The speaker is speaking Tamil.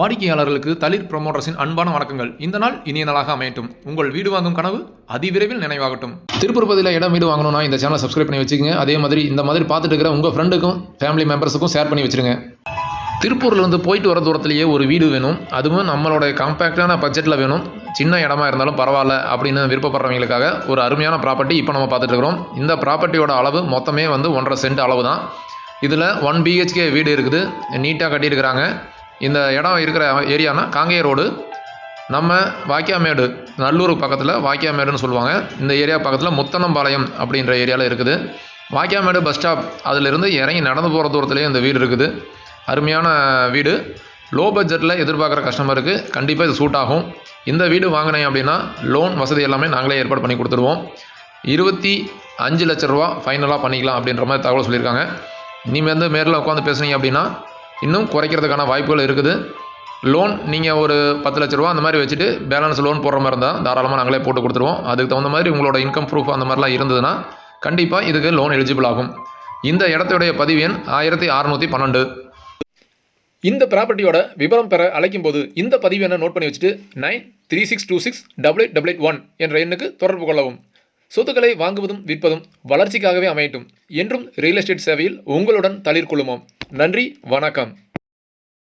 வாடிக்கையாளர்களுக்கு தளிர் ப்ரொமோட்டர்ஸின் அன்பான வணக்கங்கள். இந்த நாள் இனிய நாளாக அமையட்டும். உங்கள் வீடு வாங்கும் கனவு அதிவிரைவில் நினைவாகட்டும். திருப்பூர் பகுதியில் இடம் வீடு வாங்கணும்னா இந்த சேனலை சப்ஸ்கிரைப் பண்ணி வச்சுக்கோங்க. அதே மாதிரி இந்த மாதிரி பார்த்துட்டு இருக்கிற உங்கள் ஃப்ரெண்டுக்கும் ஃபேமிலி மெம்பர்ஸுக்கும் ஷேர் பண்ணி வச்சிருங்க. திருப்பூர்லேருந்து போயிட்டு வர தூரத்துலேயே ஒரு வீடு வேணும். அதுவும் நம்மளோட காம்பேக்டான பட்ஜெட்டில் வேணும். சின்ன இடமா இருந்தாலும் பரவாயில்ல அப்படின்னு விருப்பப்படுறவங்களுக்காக ஒரு அருமையான ப்ராப்பர்ட்டி இப்போ நம்ம பார்த்துட்டு இருக்கிறோம். இந்த ப்ராப்பர்ட்டியோட அளவு மொத்தமே வந்து ஒன்றரை சென்ட் அளவு தான் இதில் ஒன் பிஹெச்கே வீடு இருக்குது. நீட்டாக கட்டியிருக்கிறாங்க. இந்த இடம் இருக்கிற ஏரியானா காங்கேய ரோடு. நம்ம வாக்கியாமேடு நல்லூர் பக்கத்தில் வாக்கியாமேடுன்னு சொல்லுவாங்க. இந்த ஏரியா பக்கத்தில் முத்தனம்பாளையம் அப்படின்ற ஏரியாவில் இருக்குது. வாக்கியாமேடு பஸ் ஸ்டாப் அதிலிருந்து இறங்கி நடந்து போகிற தூரத்துலேயே இந்த வீடு இருக்குது. அருமையான வீடு. லோ பட்ஜெட்டில் எதிர்பார்க்குற கஸ்டமருக்கு கண்டிப்பாக இது சூட் ஆகும். இந்த வீடு வாங்கினேன் அப்படின்னா லோன் வசதி எல்லாமே நாங்களே ஏற்பாடு பண்ணி கொடுத்துருவோம் இருபத்தி அஞ்சு லட்ச ரூபா ஃபைனலாக பண்ணிக்கலாம் அப்படின்ற மாதிரி தகவல் சொல்லியிருக்காங்க. நீங்கள் வந்து மேரில் உட்காந்து பேசுனீங்க அப்படின்னா இன்னும் குறைக்கிறதுக்கான வாய்ப்புகள் இருக்குது. லோன் நீங்கள் ஒரு பத்து லட்ச ரூபா அந்த மாதிரி வச்சுட்டு பேலன்ஸ் லோன் போடுற மாதிரி இருந்தால் தாராளமாக நாங்களே போட்டு கொடுத்துருவோம். அதுக்கு தகுந்த மாதிரி உங்களோட இன்கம் ப்ரூஃப் அந்த மாதிரிலாம் இருந்ததுன்னா கண்டிப்பாக இதுக்கு லோன் எலிஜிபிள் ஆகும். இந்த இடத்துடைய பதிவு எண் ஆயிரத்தி அறநூற்றி பன்னெண்டு. இந்த ப்ராப்பர்ட்டியோட விவரம் பெற அழைக்கும் போது இந்த பதிவு எண்ணை நோட் பண்ணி வச்சுட்டு nine three six two six double eight double eight one என்ற எண்ணுக்கு தொடர்பு கொள்ளவும். சொத்துக்களை வாங்குவதும் விற்பதும் வளர்ச்சிக்காகவே அமையட்டும் என்றும் ரியல் எஸ்டேட் சேவையில் உங்களுடன் தளிர் கொள்ளுமோம். நன்றி வணக்கம்.